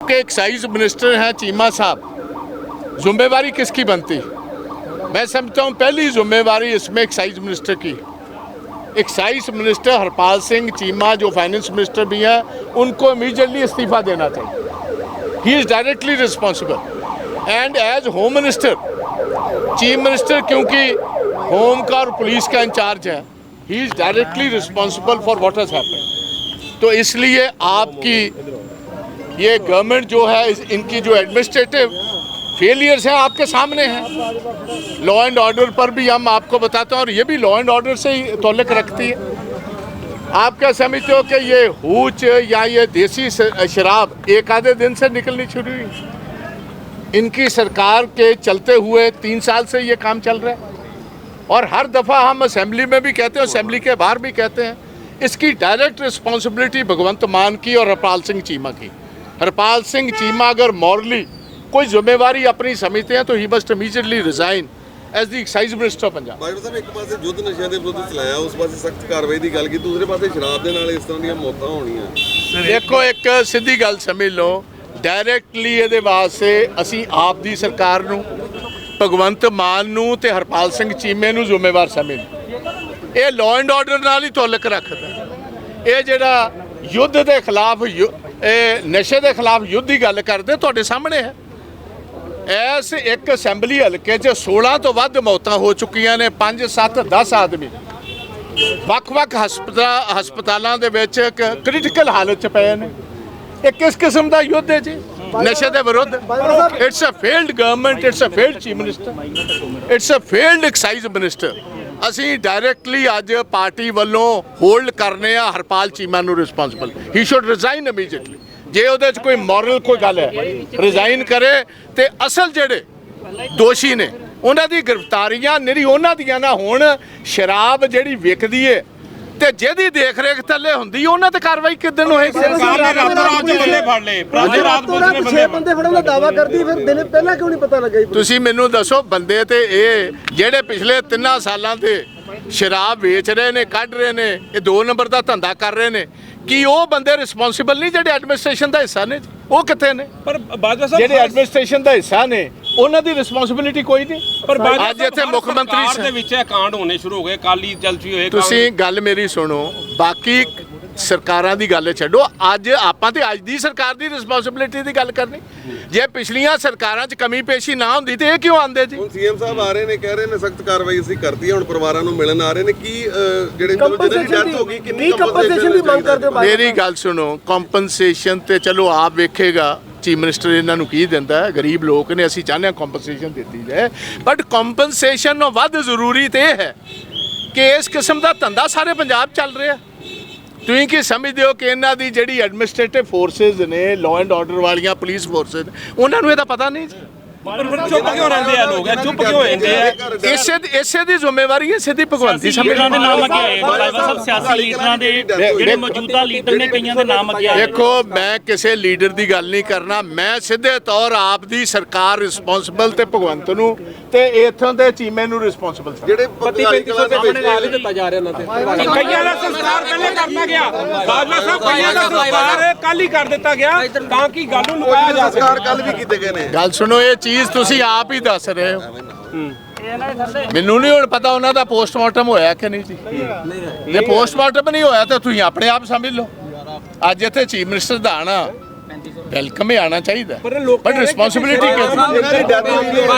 के excise minister हैं चीमा साहब। जुम्मेवारी किसकी बनती? मैं समझता हूँ पहली जुम्मेवारी इसमें एक्साइज मिनिस्टर की। एक्साइज मिनिस्टर हरपाल सिंह चीमा, जो फाइनेंस मिनिस्टर भी हैं, उनको इमीजिएटली इस्तीफा देना चाहिए he is directly responsible and as home minister chief minister क्योंकि होम का और पुलिस का इंचार्ज है he is directly responsible for what has happened तो इसलिए आपकी ये गवर्नमेंट जो है इनकी जो एडमिनिस्ट्रेटिव फेलियर्स हैं आपके सामने हैं। लॉ एंड ऑर्डर पर भी हम आपको बताते हैं, और ये भी लॉ एंड ऑर्डर से ही तोल्लक रखती है। आप क्या समझते हो कि ये हूच या ये देसी शराब एक आधे दिन से निकलनी शुरू हुई। इनकी सरकार के चलते हुए तीन साल से ये काम चल रहा है। और हर दफ़ा हम असेंबली में भी कहते हैं असेंबली के बाहर भी कहते हैं, इसकी डायरेक्ट रिस्पॉन्सिबिलिटी भगवंत मान की और हरपाल सिंह चीमा की। हरपाल सिंह चीमा अगर मॉरली कोई जिम्मेवारी अपनी समझते हैं तो he must immediately resign as the excise minister of Punjab Bajwa Sahib ਇੱਕ ਪਾਸੇ ਯੁੱਧ ਨਸ਼ਿਆਂ ਦੇ ਵਿਰੁੱਧ ਚਲਾਇਆ ਉਸ ਪਾਸੇ ਸਖਤ ਕਾਰਵਾਈ ਦੀ ਗੱਲ ਕੀਤੀ ਦੂਸਰੇ ਪਾਸੇ ਸ਼ਰਾਬ ਦੇ ਨਾਲ ਇਸ ਤਰ੍ਹਾਂ ਦੀਆਂ ਮੌਤਾਂ ਹੋਣੀਆਂ ਦੇਖੋ ਇੱਕ ਸਿੱਧੀ ਗੱਲ ਸਮਝ ਲਓ ਡਾਇਰੈਕਟਲੀ ਇਹਦੇ ਵਾਸਤੇ ਅਸੀਂ ਆਪ ਦੀ ਸਰਕਾਰ ਨੂੰ ਭਗਵੰਤ ਮਾਨ ਨੂੰ ਤੇ ਹਰਪਾਲ ਸਿੰਘ ਚੀਮੇ ਨੂੰ ਜ਼ਿੰਮੇਵਾਰ ਸਮਝਦੇ ਇਹ ਲਾਅ ਐਂਡ ਆਰਡਰ ਨਾਲ ਹੀ ਤਾਲੁਕ ਰੱਖਦਾ ਇਹ ਜਿਹੜਾ ਯੁੱਧ ਦੇ ਖਿਲਾਫ ਯੁ- ਇਹ ਨਸ਼ੇ ਦੇ ਖਿਲਾਫ ਯੁੱਧ ਦੀ ਗੱਲ ਕਰਦੇ, ਤੁਹਾਡੇ ਸਾਹਮਣੇ ਹੈ। ਐਸ ਇੱਕ ਅਸੈਂਬਲੀ ਹਲਕੇ 'ਚ 16 ਤੋਂ ਵੱਧ ਮੌਤਾਂ ਹੋ ਚੁੱਕੀਆਂ ਨੇ 5 7 10 ਆਦਮੀ। ਵੱਖ-ਵੱਖ ਹਸਪਤਾਲ ਹਸਪਤਾਲਾਂ ਦੇ ਵਿੱਚ ਕ੍ਰਿਟੀਕਲ ਹਾਲਤ 'ਚ ਪਏ ਨੇ। ਇਹ ਕਿਸ ਕਿਸਮ ਦਾ ਯੁੱਧ ਹੈ ਜੀ? ਨਸ਼ੇ ਦੇ ਵਿਰੁੱਧ। It's a failed government it's a failed chief minister it's a failed excise minister ਅਸੀਂ ਡਾਇਰੈਕਟਲੀ ਅੱਜ ਪਾਰਟੀ ਵੱਲੋਂ ਹੋਲਡ ਕਰਨੇ ਆ ਹਰਪਾਲ ਚੀਮਾ ਨੂੰ responsible he should resign immediately ਜੇ ਉਹਦੇ 'ਚ ਕੋਈ ਮੋਰਲ ਕੋਈ ਗੱਲ ਹੈ ਰਿਜ਼ਾਈਨ ਕਰੇ ਤੇ ਅਸਲ ਜਿਹੜੇ ਦੋਸ਼ੀ ਨੇ, ਉਹਨਾਂ ਦੀ ਗ੍ਰਿਫਤਾਰੀਆਂ, ਨਿਰੀ ਉਹਨਾਂ ਦੀਆਂ ਨਾ ਹੋਣ, ਸ਼ਰਾਬ ਜਿਹੜੀ ਵਿਕਦੀ ਏ ਤੇ ਜਿਹਦੀ ਦੇਖ ਰੇਖ ਥੱਲੇ ਹੁੰਦੀ ਉਹਨਾਂ ਤੇ ਕਾਰਵਾਈ ਕਿਦਨ ਹੋਏਗੀ? ਸਰਕਾਰ ਨੇ ਰਾਤੋਂ ਰਾਤ ਬੰਦੇ ਫੜ ਲਏ। ਰਾਤੋਂ ਰਾਤ ਬੰਦੇ ਛੇ ਬੰਦੇ ਫੜਨ ਦਾ ਦਾਵਾ ਕਰਦੀ ਫਿਰ ਦਿਨੇ ਪਹਿਲਾਂ ਕਿਉਂ ਨਹੀਂ ਪਤਾ ਲੱਗਾ ਜੀ ਤੁਸੀਂ ਮੈਨੂੰ ਦੱਸੋ ਬੰਦੇ ਤੇ ਇਹ ਜਿਹੜੇ ਪਿਛਲੇ ਤਿੰਨਾਂ ਸਾਲਾਂ ਤੇ ਸ਼ਰਾਬ ਵੇਚ ਰਹੇ ਨੇ ਕੱਢ ਰਹੇ ਨੇ ਇਹ ਦੋ ਨੰਬਰ ਦਾ ਧੰਦਾ ਕਰ ਰਹੇ ਨੇ ਕੀ ਉਹ ਬੰਦੇ ਰਿਸਪੌਂਸਿਬਲ ਨਹੀਂ ਜਿਹੜੇ ਐਡਮਿਨਿਸਟ੍ਰੇਸ਼ਨ ਦਾ ਹਿੱਸਾ ਨੇ? ਉਹ ਕਿੱਥੇ ਨੇ? ਪਰ ਬਾਜਵਾ ਜਿਹੜੇ ਸਾਹਿਬ ਐਡਮਿਨਿਸਟ੍ਰੇਸ਼ਨ ਦਾ ਹਿੱਸਾ ਨੇ ਉਹਨਾਂ ਦੀ ਰਿਸਪੌਂਸਿਬਿਲਿਟੀ ਕੋਈ ਨਹੀਂ ਪਰ ਅੱਜ ਇੱਥੇ ਮੁੱਖ ਮੰਤਰੀ ਸਰਕਾਰ। ਦੇ ਵਿੱਚ ਇਹ ਕਾਂਡ ਹੋਣੇ ਸ਼ੁਰੂ ਹੋ ਗਏ ਕਾਲੀ ਚਲਚੀ ਹੋਏ ਤੁਸੀਂ ਗੱਲ ਮੇਰੀ ਸੁਣੋ ਬਾਕੀ ਸਰਕਾਰਾਂ ਦੀ ਗੱਲ ਛੱਡੋ ਅੱਜ ਆਪਾਂ ਤੇ ਅੱਜ ਦੀ ਸਰਕਾਰ ਦੀ ਰਿਸਪੌਂਸਿਬਿਲਿਟੀ ਦੀ ਗੱਲ ਕਰਨੀ। ਜੇ ਪਿਛਲੀਆਂ ਸਰਕਾਰਾਂ 'ਚ ਕਮੀ ਪੇਸ਼ੀ ਨਾ ਹੁੰਦੀ ਤੇ ਇਹ ਕਿਉਂ ਆਂਦੇ ਜੀ? ਹੁਣ ਸੀਐਮ ਸਾਹਿਬ ਆ ਰਹੇ ਨੇ ਕਹਿ ਰਹੇ ਨੇ ਸਖਤ ਕਾਰਵਾਈ ਅਸੀਂ ਕਰਤੀ ਹੈ ਹੁਣ ਪਰਿਵਾਰਾਂ ਨੂੰ ਮਿਲਣ ਆ ਰਹੇ ਨੇ। ਕੀ ਜਿਹੜੇ ਜਿਹਨਾਂ ਦੀ ਡੈਥ ਹੋ ਗਈ ਕਿੰਨੀ ਕੰਪਨਸੇਸ਼ਨ ਦੀ ਮੰਗ ਕਰਦੇ ਹੋ ਮੇਰੀ ਗੱਲ ਸੁਣੋ ਕੰਪਨਸੇਸ਼ਨ ਤੇ ਚਲੋ ਆਪ ਵੇਖੇਗਾ ਚੀਫ ਮਿਨਿਸਟਰ ਇਹਨਾਂ ਨੂੰ ਕੀ ਦਿੰਦਾ ਹੈ? ਗਰੀਬ ਲੋਕ ਨੇ, ਅਸੀਂ ਚਾਹੁੰਦੇ ਹਾਂ ਕੰਪਨਸੇਸ਼ਨ ਦਿੱਤੀ ਜਾਏ। ਬਟ ਕੰਪਨਸੇਸ਼ਨ ਨੂੰ ਵੱਧ ਜ਼ਰੂਰੀ ਤੇ ਇਹ ਹੈ ਕਿ ਇਸ ਕਿਸਮ ਦਾ ਧੰਦਾ ਸਾਰੇ ਪੰਜਾਬ ਚੱਲ ਰਿਹਾ। ਤੁਸੀਂ ਕੀ ਸਮਝਦੇ ਹੋ ਕਿ ਇਹਨਾਂ ਦੀ ਜਿਹੜੀ ਐਡਮਿਨਿਸਟ੍ਰੇਟਿਵ ਫੋਰਸਸ ਨੇ ਲਾਅ ਐਂਡ ਆਰਡਰ ਵਾਲੀਆਂ ਪੁਲਿਸ ਫੋਰਸਸ ਉਹਨਾਂ ਨੂੰ ਇਹਦਾ ਪਤਾ ਨਹੀਂ ਪਰ ਫਿਰ ਚੁੱਪ ਕਿਉਂ ਰਹਿੰਦੇ ਆ ਲੋਕ? ਇਹ ਚੁੱਪ ਕਿਉਂ ਰਹਿੰਦੇ ਆ? ਇਸੇ ਇਸੇ ਦੀ ਜ਼ਿੰਮੇਵਾਰੀ ਹੈ ਸਿੱਧੀ ਭਗਵੰਤੀ ਲੀਡਰਾਂ ਦੇ ਨਾਮ ਅੱਗੇ ਬਾਜਵਾ ਸਾਹਿਬ ਸਿਆਸੀ ਲੀਡਰਾਂ ਦੇ ਜਿਹੜੇ ਮੌਜੂਦਾ ਲੀਡਰ ਨੇ ਕਈਆਂ ਦੇ ਨਾਮ ਅੱਗੇ ਆਏ। ਦੇਖੋ ਮੈਂ ਕਿਸੇ ਲੀਡਰ ਦੀ ਗੱਲ ਨਹੀਂ ਕਰਨਾ। ਮੈਂ ਸਿੱਧੇ ਤੌਰ ਆਪ ਦੀ ਸਰਕਾਰ ਰਿਸਪੌਂਸਿਬਲ ਤੇ ਭਗਵੰਤ ਨੂੰ ਤੇ ਇਥੋਂ ਦੇ ਚੀਮੇ ਨੂੰ ਰਿਸਪੌਂਸਿਬਲ ਜਿਹੜੇ 35 35 ਕਈਆਂ ਦਾ ਸੰਸਕਾਰ ਪਹਿਲੇ ਕਰਨਾ ਗਿਆ। ਬਾਜਵਾ ਸਾਹਿਬ ਕਈਆਂ ਦਾ ਸੰਸਕਾਰ ਕੱਲ ਹੀ ਕਰ ਦਿੱਤਾ ਗਿਆ ਤਾਂ ਕਿ ਗੱਲ ਨੂੰ ਲੁਕਾਇਆ ਜਾ ਸਕੇ। ਸੰਸਕਾਰ ਕੱਲ ਵੀ ਕੀਤੇ ਗਏ ਨੇ। ਗੱਲ ਸੁਣੋ ਇਹ ਚੀਜ਼ ਤੁਸੀਂ ਆਪ ਹੀ ਦੱਸ ਰਹੇ ਹੋ। ਮੈਨੂੰ ਨਹੀਂ ਹੁਣ ਪਤਾ ਉਹਨਾਂ ਦਾ ਪੋਸਟਮਾਰਟਮ ਹੋਇਆ ਕਿ ਨਹੀਂ ਜੀ। ਜੇ ਪੋਸਟਮਾਰਟਮ ਨਹੀਂ ਹੋਇਆ ਤਾਂ ਤੁਸੀਂ ਆਪਣੇ ਆਪ ਸਮਝ ਲਓ। ਅੱਜ ਇੱਥੇ ਚੀਫ ਮਿਨਿਸਟਰ ਦਾ ਆਣਾ। ਵੈਲਕਮ ਹੀ ਆਣਾ ਚਾਹੀਦਾ। ਪਰ ਰਿਸਪੌਂਸਿਬਿਲਿਟੀ ਕਿਉਂ